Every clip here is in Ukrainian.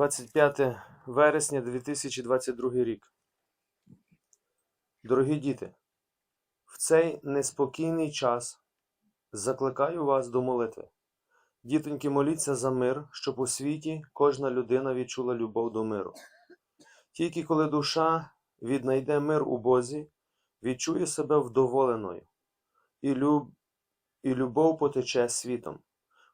25 вересня 2022 рік. Дорогі діти, в цей неспокійний час закликаю вас до молитви. Дітоньки, моліться за мир, щоб у світі кожна людина відчула любов до миру. Тільки коли душа віднайде мир у Бозі, відчує себе вдоволеною, і, люб... і любов потече світом.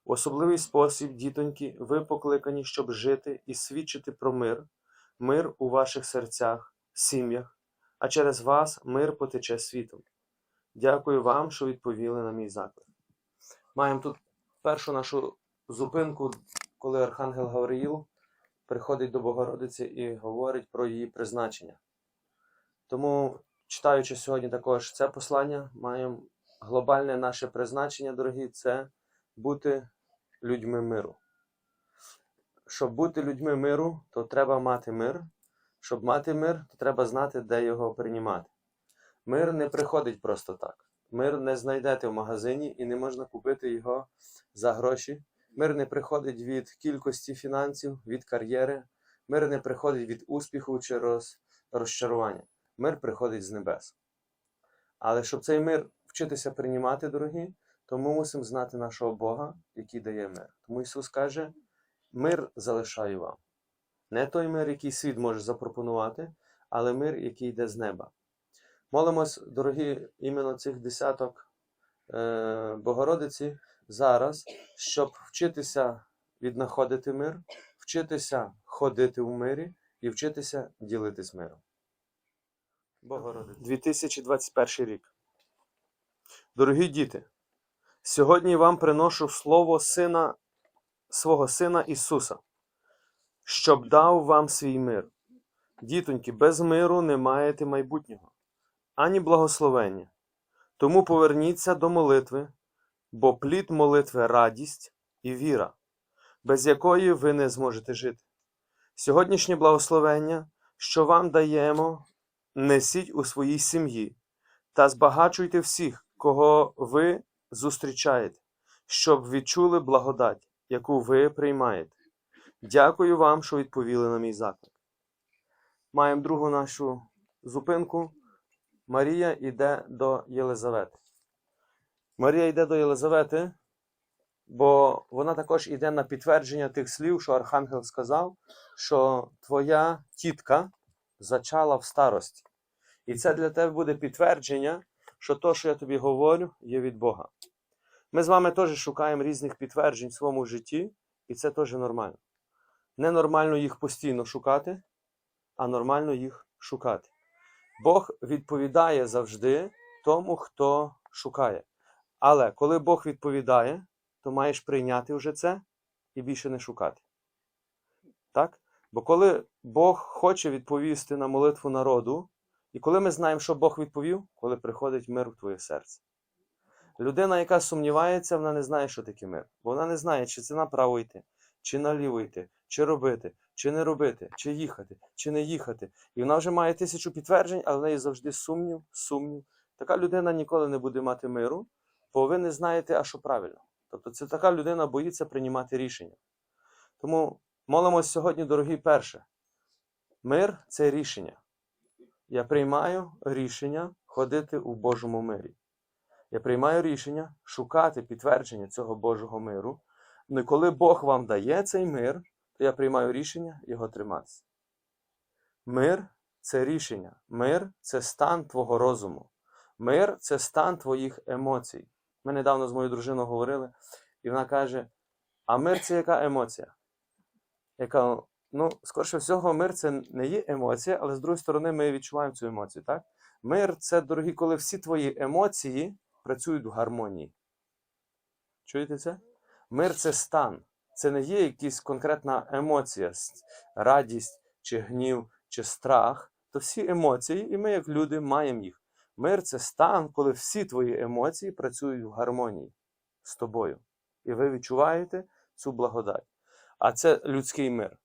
В особливий спосіб, дітоньки, ви покликані, щоб жити і свідчити про мир, мир у ваших серцях, сім'ях, а через вас мир потече світом. Дякую вам, що відповіли на мій заклик. Маємо тут першу нашу зупинку, коли Архангел Гавриїл приходить до Богородиці і говорить про її призначення. Тому, читаючи сьогодні також це послання, маємо глобальне наше призначення, дорогі, це бути людьми миру. Щоб бути людьми миру, то треба мати мир. Щоб мати мир, то треба знати, де його приймати. Мир не приходить просто так. Мир не знайдете в магазині і не можна купити його за гроші. Мир не приходить від кількості фінансів, від кар'єри. Мир не приходить від успіху чи роз... розчарування. Мир приходить з небес. Але щоб цей мир вчитися приймати, дорогі, то ми мусимо знати нашого Бога, який дає мир. Тому Ісус каже: мир залишаю вам. Не той мир, який світ може запропонувати, але мир, який йде з неба. Молимось, дорогі, іменно цих десяток е, Богородиці зараз, щоб вчитися віднаходити мир, вчитися ходити в мирі і вчитися ділитись миром. Богородиці. 2021 рік. Дорогі діти, сьогодні вам приношу слово сина, свого Сина Ісуса, щоб дав вам свій мир. Дітоньки, без миру не маєте майбутнього, ані благословення. Тому поверніться до молитви, бо плід молитви радість і віра, без якої ви не зможете жити. Сьогоднішнє благословення, що вам даємо, несіть у своїй сім'ї та збагачуйте всіх, кого ви зустрічаєте, щоб відчули благодать, яку ви приймаєте. Дякую вам, що відповіли на мій заклик. Маємо другу нашу зупинку. Марія йде до Єлизавети. Марія йде до Єлизавети, бо вона також йде на підтвердження тих слів, що Архангел сказав, що твоя тітка зачала в старості. І це для тебе буде підтвердження, що то, що я тобі говорю, є від Бога. Ми з вами теж шукаємо різних підтверджень в своєму житті, і це теж нормально. Ненормально їх постійно шукати, а нормально їх шукати. Бог відповідає завжди тому, хто шукає. Але коли Бог відповідає, то маєш прийняти вже це і більше не шукати. Так? Бо коли Бог хоче відповісти на молитву народу, і коли ми знаємо, що Бог відповів, коли приходить мир в твоє серце. Людина, яка сумнівається, вона не знає, що таке мир. Бо вона не знає, чи це направо йти, чи наліво йти, чи робити, чи не робити, чи їхати, чи не їхати. І вона вже має тисячу підтверджень, але в неї завжди сумнів, сумнів. Така людина ніколи не буде мати миру, бо ви не знаєте, а що правильно. Тобто це така людина боїться приймати рішення. Тому молимось сьогодні, дорогі перше. Мир це рішення. Я приймаю рішення ходити у Божому мирі. Я приймаю рішення шукати підтвердження цього Божого миру. Ну і коли Бог вам дає цей мир, то я приймаю рішення його триматися. Мир це рішення. Мир це стан твого розуму. Мир це стан твоїх емоцій. Ми недавно з моєю дружиною говорили, і вона каже: а мир це яка емоція? Я кажу, ну, скорше всього, мир це не є емоція, але з другої сторони, ми відчуваємо цю емоцію. так? Мир це, дорогі, коли всі твої емоції працюють в гармонії. Чуєте це? Мир це стан. Це не є якась конкретна емоція, радість, чи гнів, чи страх. То всі емоції, і ми, як люди, маємо їх. Мир це стан, коли всі твої емоції працюють в гармонії з тобою. І ви відчуваєте цю благодать. А це людський мир.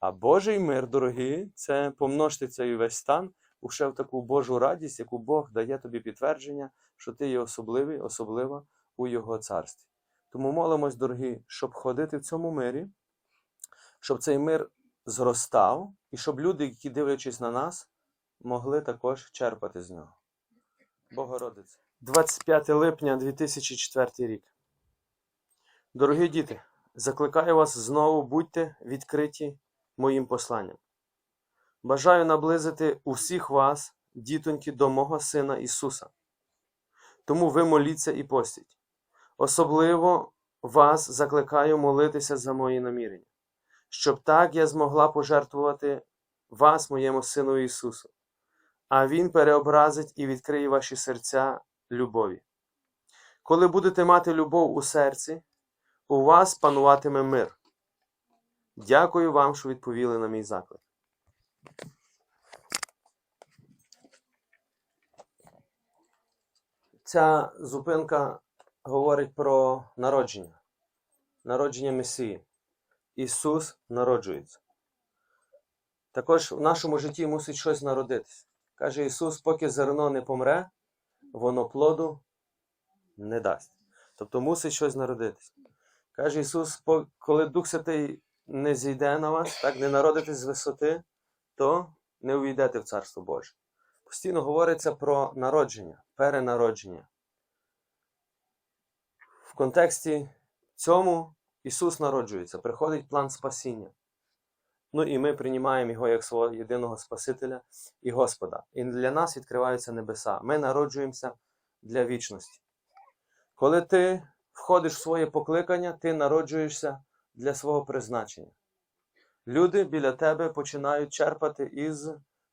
А Божий мир, дорогі, це помножте цей весь стан уже в таку Божу радість, яку Бог дає тобі підтвердження, що ти є особливий, особлива у Його царстві. Тому молимось, дорогі, щоб ходити в цьому мирі, щоб цей мир зростав, і щоб люди, які дивлячись на нас, могли також черпати з нього. Богородице. 25 липня 2004 рік. Дорогі діти, закликаю вас знову будьте відкриті моїм посланням. Бажаю наблизити усіх вас, дітоньки, до мого Сина Ісуса. Тому ви моліться і постіть. Особливо вас закликаю молитися за мої намірення, щоб так я змогла пожертвувати вас, моєму Сину Ісусу, а Він переобразить і відкриє ваші серця любові. Коли будете мати любов у серці, у вас пануватиме мир. Дякую вам, що відповіли на мій заклик. Ця зупинка говорить про народження, народження Месії. Ісус народжується. Також в нашому житті мусить щось народитися. Каже Ісус, поки зерно не помре, воно плоду не дасть. Тобто мусить щось народитися. Каже Ісус, коли Дух Святий не зійде на вас, так, не народитесь з висоти, то не увійдете в Царство Боже. Постійно говориться про народження, перенародження. В контексті цьому Ісус народжується, приходить план спасіння. Ну і ми приймаємо Його як свого єдиного Спасителя і Господа. І для нас відкриваються небеса. Ми народжуємося для вічності. Коли ти входиш в своє покликання, ти народжуєшся для свого призначення. Люди біля тебе починають черпати із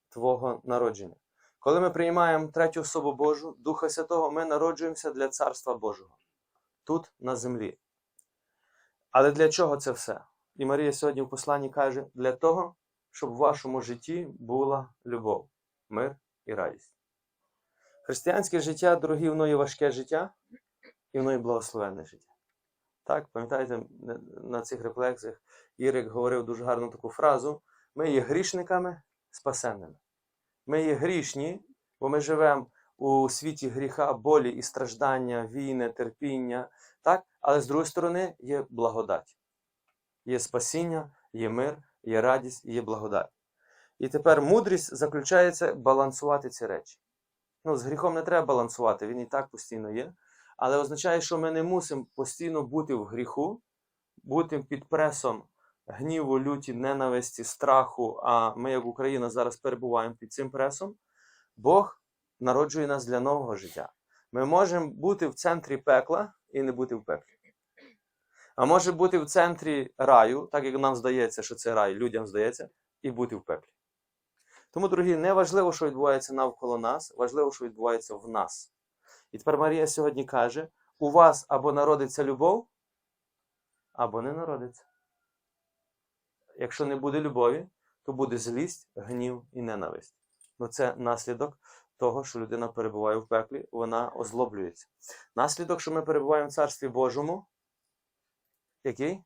твого народження. Коли ми приймаємо третю особу Божу, Духа Святого, ми народжуємося для Царства Божого тут, на землі. Але для чого це все? І Марія сьогодні в посланні каже: для того, щоб в вашому житті була любов, мир і радість. Християнське життя, дорогі, воно є важке життя, і воно є благословенне життя. Так, пам'ятаєте, на- цих рефлексіях Ірик говорив дуже гарну таку фразу: ми є грішниками спасенними. Ми є грішні, бо ми живемо у світі гріха, болі і страждання, війни, терпіння. Так? Але з другої сторони є благодать. Є спасіння, є мир, є радість, є благодать. І тепер мудрість заключається балансувати ці речі. Ну, з гріхом не треба балансувати, він і так постійно є. Але означає, що ми не мусимо постійно бути в гріху, бути під пресом гніву, люті, ненависті, страху. А ми, як Україна, зараз перебуваємо під цим пресом. Бог народжує нас для нового життя. Ми можемо бути в центрі пекла і не бути в пеклі. А може бути в центрі раю, так як нам здається, що це рай, людям здається, і бути в пеклі. Тому, дорогі, не важливо, що відбувається навколо нас, важливо, що відбувається в нас. І тепер Марія сьогодні каже: у вас або народиться любов, або не народиться. Якщо не буде любові, то буде злість, гнів і ненависть. Ну це наслідок того, що людина перебуває в пеклі, вона озлоблюється. Наслідок, що ми перебуваємо в Царстві Божому. Який?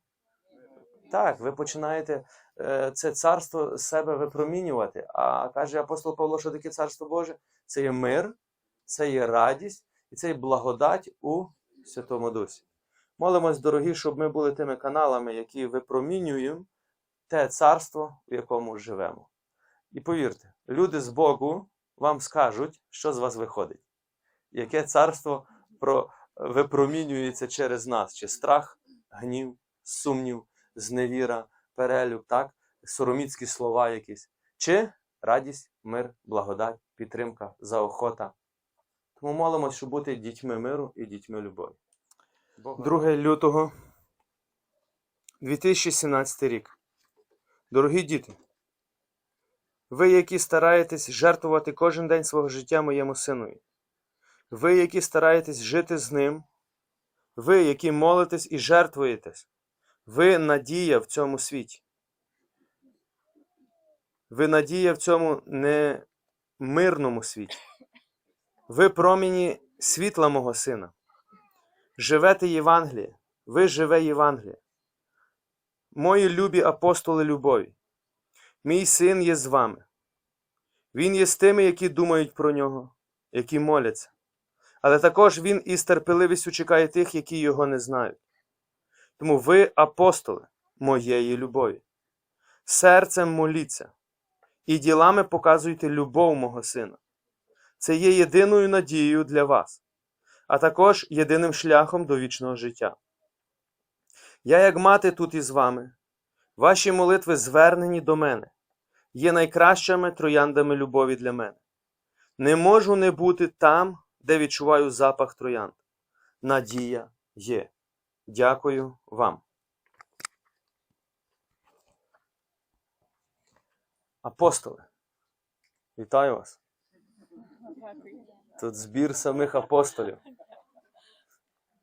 Так, ви починаєте е, це царство себе випромінювати. А каже апостол Павло, що таке царство Боже? Це є мир, це є радість і це благодать у Святому Дусі. Молимось, дорогі, щоб ми були тими каналами, які випромінюємо те царство, в якому живемо. І повірте, люди з Богу вам скажуть, що з вас виходить, яке царство про... випромінюється через нас, чи страх, гнів, сумнів, зневіра, перелюб, так? сороміцькі слова якісь, чи радість, мир, благодать, підтримка, заохота. Тому молимось, щоб бути дітьми миру і дітьми любові. 2 лютого 2017 рік. Дорогі діти, ви, які стараєтесь жертвувати кожен день свого життя моєму синові, ви, які стараєтесь жити з ним, ви, які молитесь і жертвуєтесь, ви надія в цьому світі. Ви надія в цьому немирному світі. Ви проміні світла мого сина. Живете Євангеліє, ви живе Євангеліє. Мої любі апостоли любові. Мій син є з вами. Він є з тими, які думають про нього, які моляться. Але також він із терпеливістю чекає тих, які його не знають. Тому ви апостоли моєї любові. серцем моліться і ділами показуйте любов мого сина. Це є єдиною надією для вас, а також єдиним шляхом до вічного життя. Я, як мати тут із вами, ваші молитви звернені до мене, є найкращими трояндами любові для мене. Не можу не бути там, де відчуваю запах троянд. Надія є. Дякую вам. Апостоли, вітаю вас. Тут збір самих апостолів.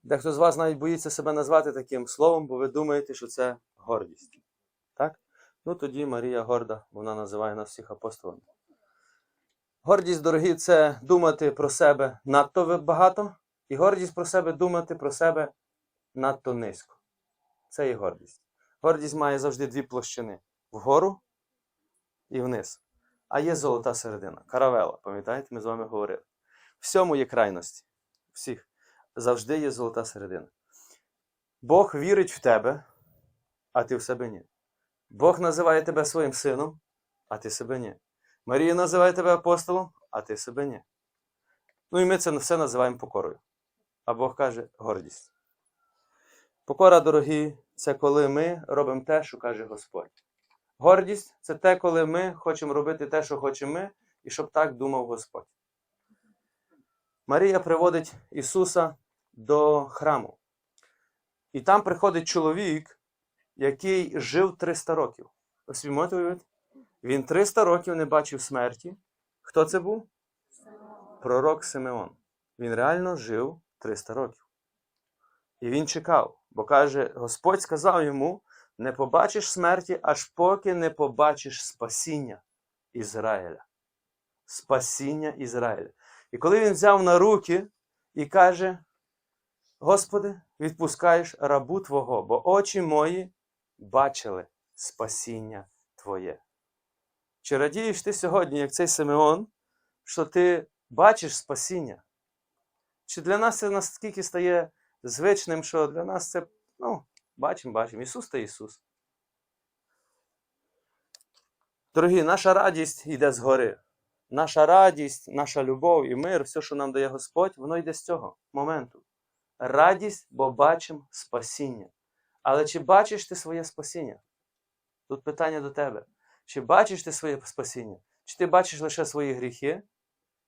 Дехто з вас навіть боїться себе назвати таким словом, бо ви думаєте, що це гордість. Так? Ну тоді Марія горда, вона називає нас всіх апостолами. Гордість, дорогі, це думати про себе надто багато, і гордість про себе думати про себе надто низько. Це і гордість. Гордість має завжди дві площини: вгору і вниз. А є золота середина. Каравела, пам'ятаєте, ми з вами говорили. Всьому є крайності. Всіх. Завжди є золота середина. Бог вірить в тебе, а ти в себе ні. Бог називає тебе своїм сином, а ти себе ні. Марія називає тебе апостолом, а ти себе ні. Ну і ми це все називаємо покорою. А Бог каже гордість. Покора, дорогі, це коли ми робимо те, що каже Господь. Гордість це те, коли ми хочемо робити те, що хочемо ми, і щоб так думав Господь. Марія приводить Ісуса до храму. І там приходить чоловік, який жив 300 років. Ось уявити? Він 300 років не бачив смерті. Хто це був? Пророк Симеон. Він реально жив 300 років. І він чекав, бо каже, Господь сказав йому: не побачиш смерті, аж поки не побачиш спасіння Ізраїля. Спасіння Ізраїля. І коли він взяв на руки і каже: Господи, відпускаєш рабу Твого, бо очі мої бачили спасіння Твоє. Чи радієш ти сьогодні, як цей Симеон, що ти бачиш спасіння? Чи для нас це наскільки стає звичним, що для нас це, ну, бачимо, бачимо. Ісус та Ісус. Дорогі, наша радість йде згори. Наша радість, наша любов і мир, все, що нам дає Господь, воно йде з цього моменту. Радість, бо бачимо спасіння. Але чи бачиш ти своє спасіння? Тут питання до тебе. Чи бачиш ти своє спасіння? Чи ти бачиш лише свої гріхи,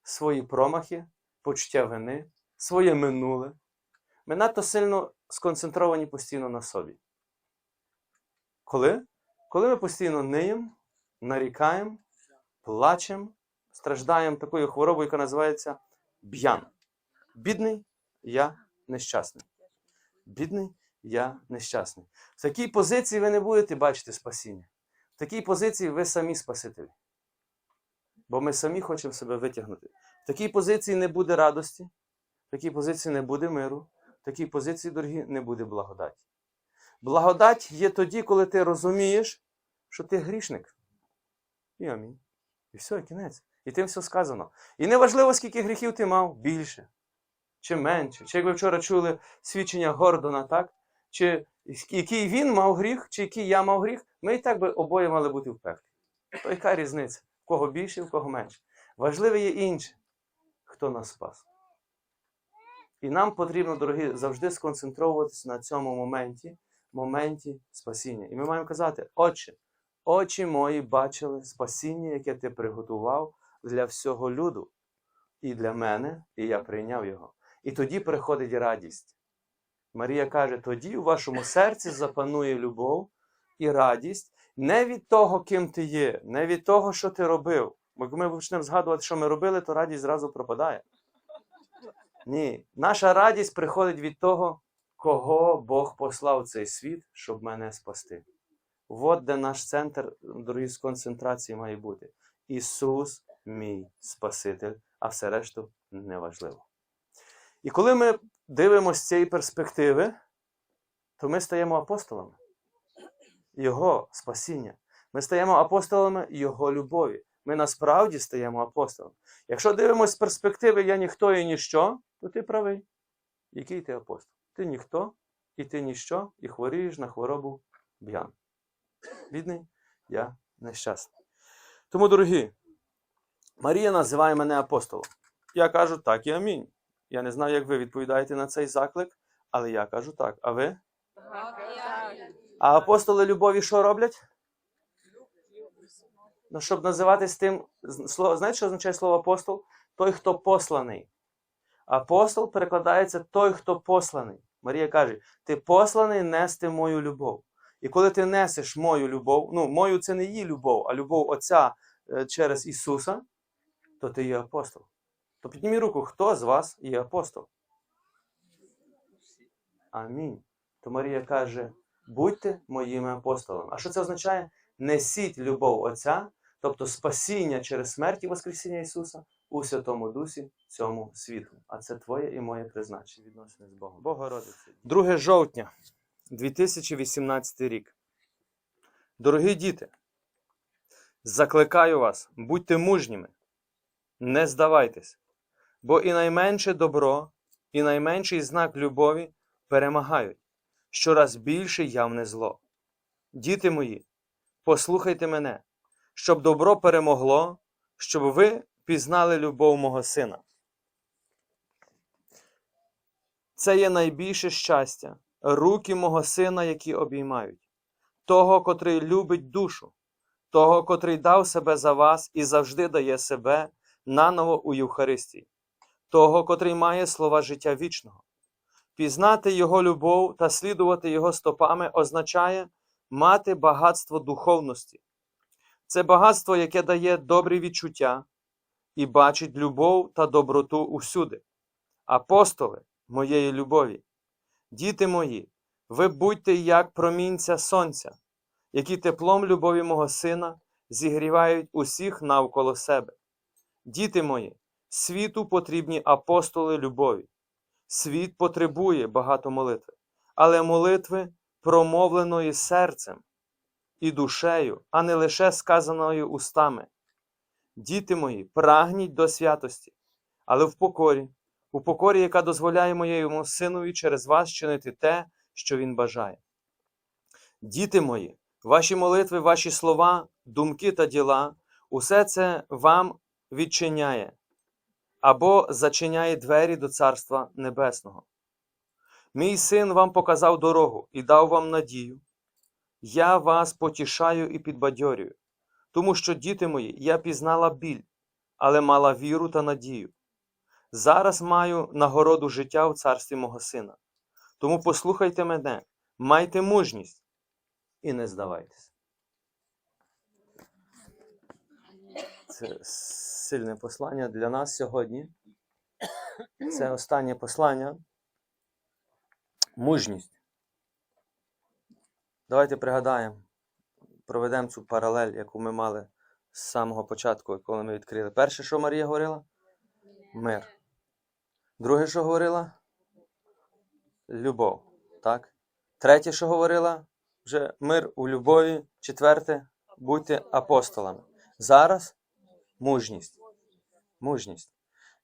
свої промахи, почуття вини, своє минуле? Ми надто сильно сконцентровані постійно на собі. Коли? Коли ми постійно ниємо, нарікаємо, плачемо, страждаємо такою хворобою, яка називається б'ян. Бідний, я нещасний. Бідний, я нещасний. В такій позиції ви не будете бачити спасіння. В такій позиції ви самі спасителі. Бо ми самі хочемо себе витягнути. В такій позиції не буде радості, в такій позиції не буде миру, такій позиції, дорогі, не буде благодаті. Благодать є тоді, коли ти розумієш, що ти грішник. І амінь. І все, і кінець. І тим все сказано. І неважливо, скільки гріхів ти мав, більше чи менше. Чи як ви вчора чули свідчення Гордона, так? Чи який він мав гріх, чи який я мав гріх, ми і так би обоє мали бути в пеклі. То яка різниця? В кого більше, в кого менше. Важливе є інше, хто нас спас. І нам потрібно, дорогі, завжди сконцентровуватися на цьому моменті, моменті спасіння. І ми маємо казати, Отче, очі мої бачили спасіння, яке ти приготував для всього люду. І для мене, і я прийняв його. І тоді приходить радість. Марія каже: тоді у вашому серці запанує любов і радість не від того, ким ти є, не від того, що ти робив. Бо як ми почнемо згадувати, що ми робили, то радість зразу пропадає. Ні, наша радість приходить від того, кого Бог послав в цей світ, щоб мене спасти. От де наш центр, дорогі, з концентрації має бути. Ісус, мій Спаситель, а все решту неважливо. І коли ми дивимося з цієї перспективи, то ми стаємо апостолами Його спасіння. Ми стаємо апостолами Його любові. Ми насправді стаємо апостолами. Якщо дивимося з перспективи я ніхто і ніщо, то ти правий. Який ти апостол? Ти ніхто, і ти ніщо, і хворієш на хворобу б'ян. Бідний, я нещасний. Тому, дорогі, Марія називає мене апостолом. Я кажу так і амінь. Я не знаю, як ви відповідаєте на цей заклик, але я кажу так. А ви? А апостоли любові що роблять? Ну, щоб називатись тим, знаєте, що означає слово апостол? Той, хто посланий. Апостол перекладається той, хто посланий. Марія каже: ти посланий нести мою любов. І коли ти несеш мою любов, ну, мою це не її любов, а любов Отця е, через Ісуса, то ти є апостол. То підніміть руку, хто з вас є апостол? Амінь. То Марія каже: будьте моїми апостолами. А що це означає? Несіть любов Отця, тобто спасіння через смерть і Воскресіння Ісуса у Святому Дусі цьому світу. А це твоє і моє призначення відносини з Богом. Богородице. 2 жовтня 2018 рік. Дорогі діти, закликаю вас, будьте мужніми, не здавайтесь, бо і найменше добро, і найменший знак любові перемагають щораз більше явне зло. Діти мої, послухайте мене, щоб добро перемогло, щоб ви пізнали любов мого сина. Це є найбільше щастя, руки мого сина, які обіймають, того, котрий любить душу, того, котрий дав себе за вас і завжди дає себе наново у Євхаристії, того, котрий має слова життя вічного. Пізнати Його любов та слідувати Його стопами означає мати багатство духовності. Це багатство, яке дає добрі відчуття і бачить любов та доброту усюди. Апостоли моєї любові, діти мої, ви будьте як промінця сонця, які теплом любові мого сина зігрівають усіх навколо себе. Діти мої, світу потрібні апостоли любові. Світ потребує багато молитви, але молитви промовленої серцем і душею, а не лише сказаною устами. Діти мої, прагніть до святості, але в покорі, у покорі, яка дозволяє моєму синові через вас чинити те, що він бажає. Діти мої, ваші молитви, ваші слова, думки та діла, усе це вам відчиняє або зачиняє двері до Царства Небесного. Мій син вам показав дорогу і дав вам надію. Я вас потішаю і підбадьорюю, тому що, діти мої, я пізнала біль, але мала віру та надію. Зараз маю нагороду життя в царстві мого сина. Тому послухайте мене, майте мужність і не здавайтесь. Це сильне послання для нас сьогодні. Це останнє послання. Мужність. Давайте пригадаємо, проведемо цю паралель, яку ми мали з самого початку, коли ми відкрили. Перше, що Марія говорила? Мир. Друге, що говорила? Любов. Так? Третє, що говорила? Вже мир у любові. Четверте, будьте апостолами. Зараз мужність. Мужність.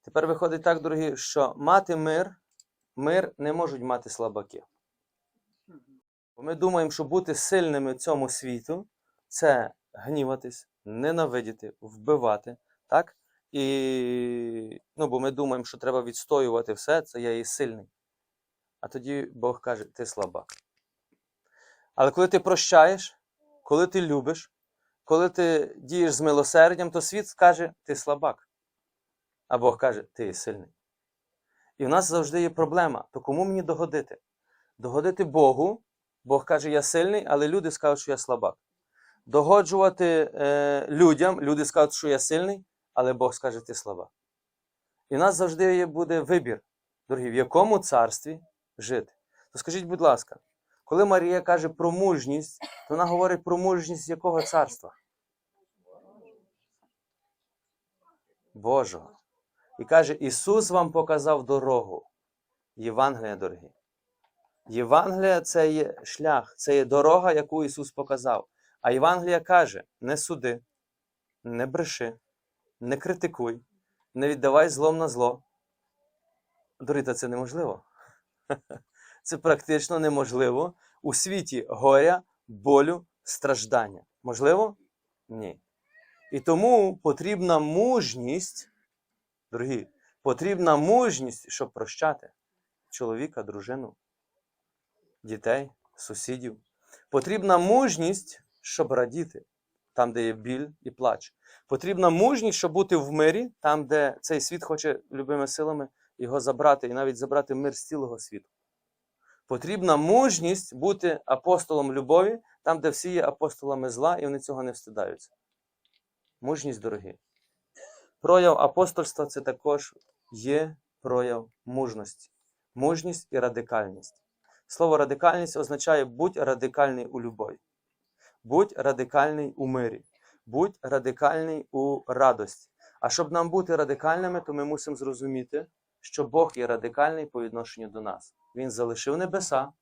Тепер виходить так, дорогі, що мати мир, мир не можуть мати слабаки. Бо Ми думаємо, що бути сильними цьому світу це гніватись, ненавидіти, вбивати. так? І, ну, бо ми думаємо, що треба відстоювати все, це я є сильний. А тоді Бог каже, ти слабак. Але коли ти прощаєш, коли ти любиш, коли ти дієш з милосердям, то світ скаже, ти слабак. А Бог каже, ти є сильний. І в нас завжди є проблема. То кому мені догодити? Догодити Богу. Бог каже, я сильний, але люди скажуть, що я слабак. Догоджувати е, людям, люди скажуть, що я сильний, але Бог скаже, ти слабак. І в нас завжди буде вибір, дорогі, в якому царстві жити. То скажіть, будь ласка, коли Марія каже про мужність, то вона говорить про мужність якого царства? Божого. І каже, Ісус вам показав дорогу. Євангелія, дорогі. Євангелія це є шлях, це є дорога, яку Ісус показав. А Євангелія каже: не суди, не бреши, не критикуй, не віддавай злом на зло. Дорогі, це неможливо. Це практично неможливо у світі горя, болю, страждання. Можливо? Ні. І тому потрібна мужність, дорогі, потрібна мужність, щоб прощати чоловіка, дружину, дітей, сусідів. Потрібна мужність, щоб радіти, там, де є біль і плач. Потрібна мужність, щоб бути в мирі, там, де цей світ хоче любими силами його забрати, і навіть забрати мир з цілого світу. Потрібна мужність бути апостолом любові, там, де всі є апостолами зла, і вони цього не встидаються. Мужність, дорогі. Прояв апостольства це також є прояв мужності. Мужність і радикальність. Слово радикальність означає будь радикальний у любові, будь радикальний у мирі, будь радикальний у радості. А щоб нам бути радикальними, то ми мусимо зрозуміти, що Бог є радикальний по відношенню до нас. Він залишив небеса,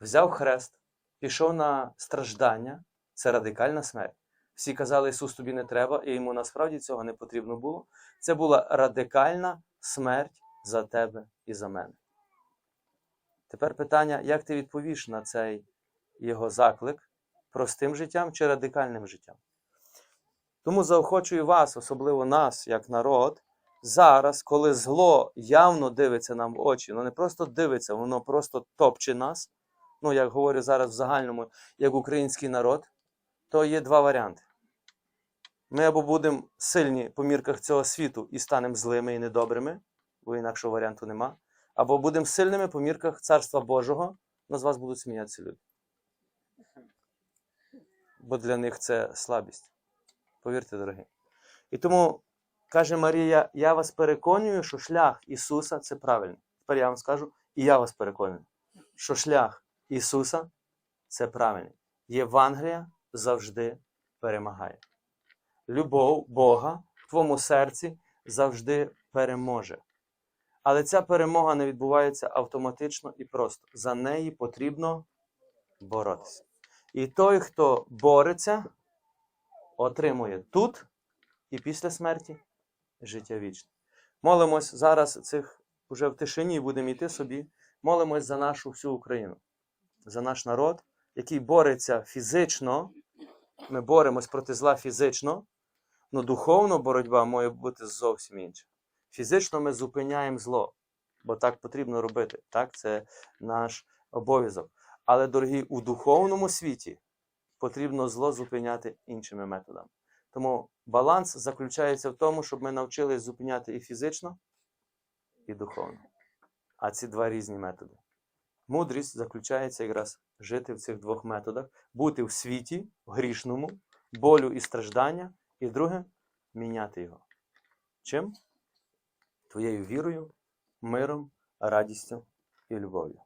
взяв хрест, пішов на страждання. Це радикальна смерть. Всі казали, Ісус тобі не треба, і йому насправді цього не потрібно було. Це була радикальна смерть за тебе і за мене. Тепер питання, як ти відповіш на цей його заклик простим життям чи радикальним життям? Тому заохочую вас, особливо нас, як народ, зараз, коли зло явно дивиться нам в очі, ну не просто дивиться, воно просто топче нас. Ну, як говорю зараз в загальному, як український народ, то є два варіанти. Ми або будемо сильні по мірках цього світу і станемо злими і недобрими, бо інакшого варіанту нема. Або будемо сильними по мірках Царства Божого, з вас будуть сміятися люди. Бо для них це слабість. Повірте, дорогі. І тому каже Марія: я вас переконую, що шлях Ісуса це правильний. Тепер я вам скажу, і я вас переконую, що шлях Ісуса це правильний. Євангелія завжди перемагає. Любов Бога в твоєму серці завжди переможе. Але ця перемога не відбувається автоматично і просто. За неї потрібно боротися. І той, хто бореться, отримує тут і після смерті життя вічне. Молимось зараз цих уже в тишині будемо йти собі. Молимось за нашу всю Україну, за наш народ, який бореться фізично. Ми боремось проти зла фізично, але духовно боротьба має бути зовсім інша. Фізично ми зупиняємо зло, бо так потрібно робити. Так, це наш обов'язок. Але, дорогі, у духовному світі потрібно зло зупиняти іншими методами. Тому баланс заключається в тому, щоб ми навчились зупиняти і фізично, і духовно. А ці два різні методи. Мудрість заключається якраз жити в цих двох методах, бути в світі, в грішному, болю і страждання, і друге міняти його. Чим? твоєю вірою, миром, радістю і любов'ю.